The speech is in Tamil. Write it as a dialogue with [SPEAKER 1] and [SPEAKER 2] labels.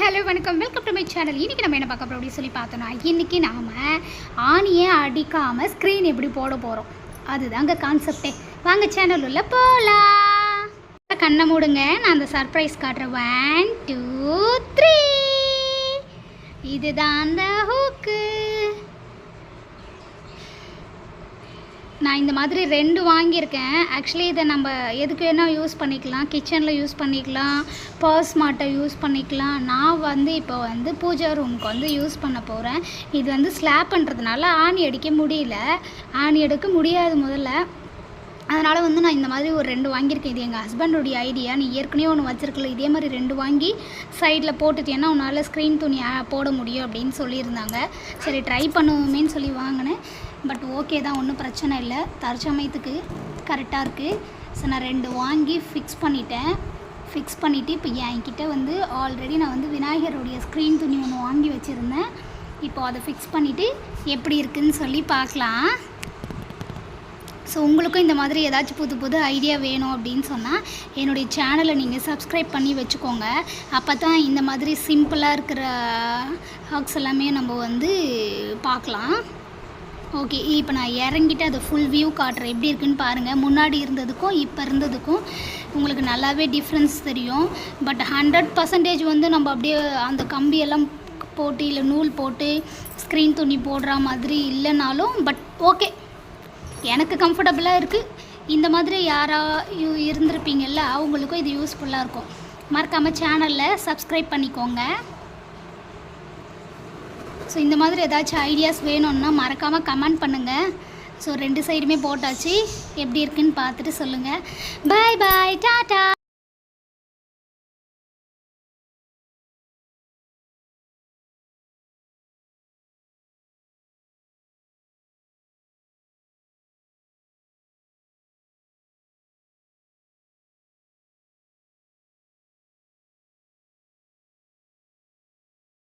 [SPEAKER 1] ஹலோ வணக்கம். வெல்கம் டு மை சேனல் இன்றைக்கி நம்ம என்ன பார்க்க போகிறோம் அப்படின்னு சொல்லி பார்த்தோன்னா இன்றைக்கி நாம் ஆணியை அடிக்காமல் ஸ்க்ரீன் எப்படி போட போகிறோம் அதுதாங்க கான்செப்டே வாங்க சேனல் உள்ள போகலாம் கண்ணை மூடுங்க. நான் அந்த சர்ப்ரைஸ் காட்டுறேன். ஒன் டூ த்ரீ இதுதான் அந்த ஹூக்கு நான் இந்த மாதிரி ரெண்டு வாங்கியிருக்கேன். ஆக்சுவலி இதை நம்ம எதுக்கு வேணால் யூஸ் பண்ணிக்கலாம். கிச்சனில் யூஸ் பண்ணிக்கலாம். பர்ஸ் மாட்டை யூஸ் பண்ணிக்கலாம். நான் வந்து இப்போ வந்து பூஜா ரூமுக்கு வந்து யூஸ் பண்ண போகிறேன் இது வந்து ஸ்லாப் பண்ணுறதுனால ஆணி அடிக்க முடியல. ஆணி எடுக்க முடியாது முதல்ல. அதனால் வந்து நான் இந்த மாதிரி ஒரு ரெண்டு வாங்கியிருக்கேன். இது எங்கள் ஹஸ்பண்டோடைய ஐடியா நீ ஏற்கனவே ஒன்று வச்சுருக்கல. இதே மாதிரி ரெண்டு வாங்கி சைடில் போட்டுட்டேன்னா உன்னால் ஸ்க்ரீன் துணி போட முடியும் அப்படின்னு சொல்லியிருந்தாங்க. சரி ட்ரை பண்ணுவோமேன்னு சொல்லி வாங்கினேன். பட் ஓகே தான் ஒன்றும் பிரச்சனை இல்லை. தற்சமயத்துக்கு கரெக்டாக இருக்குது ஸோ நான் ரெண்டு வாங்கி ஃபிக்ஸ் பண்ணிட்டேன். ஃபிக்ஸ் பண்ணிவிட்டு இப்போ என்கிட்ட வந்து ஆல்ரெடி நான் வந்து விநாயகருடைய ஸ்க்ரீன் துணி ஒன்று வாங்கி வச்சுருந்தேன். இப்போ அதை ஃபிக்ஸ் பண்ணிவிட்டு எப்படி இருக்குதுன்னு சொல்லி பார்க்கலாம். ஸோ உங்களுக்கும் இந்த மாதிரி ஏதாச்சும் புது புது ஐடியா வேணும் அப்படின்னு சொன்னால் என்னுடைய சேனலை நீங்கள் சப்ஸ்கிரைப் பண்ணி வச்சுக்கோங்க. அப்போ தான் இந்த மாதிரி சிம்பிளாக இருக்கிற ஹாக்ஸ் எல்லாமே நம்ம வந்து பார்க்கலாம். ஓகே இப்போ நான் இறங்கிட்டு அதை ஃபுல் வியூ காட்டுறேன். எப்படி இருக்குன்னு பாருங்கள் முன்னாடி இருந்ததுக்கும் இப்போ இருந்ததுக்கும் உங்களுக்கு நல்லாவே டிஃப்ரென்ஸ் தெரியும். பட் ஹண்ட்ரட் பர்சன்டேஜ் வந்து நம்ம அப்படியே அந்த கம்பியெல்லாம் போட்டு இல்லை நூல் போட்டு ஸ்க்ரீன் துணி போடுற மாதிரி இல்லைனாலும் பட் ஓகே எனக்கு கம்ஃபர்டபுளாக இருக்குது இந்த மாதிரி யாரா யு- இருந்திருப்பீங்கல்ல அவங்களுக்கும் இது யூஸ்ஃபுல்லாக இருக்கும். மறக்காமல் சேனலில் சப்ஸ்கிரைப் பண்ணிக்கோங்க. ஸோ இந்த மாதிரி ஏதாச்சும் ஐடியாஸ் வேணும்னா மறக்காமல் கமெண்ட் பண்ணுங்கள் ஸோ ரெண்டு சைடுமே போட்டாச்சு. எப்படி இருக்குன்னு பார்த்துட்டு சொல்லுங்கள் பாய் பாய் டாடா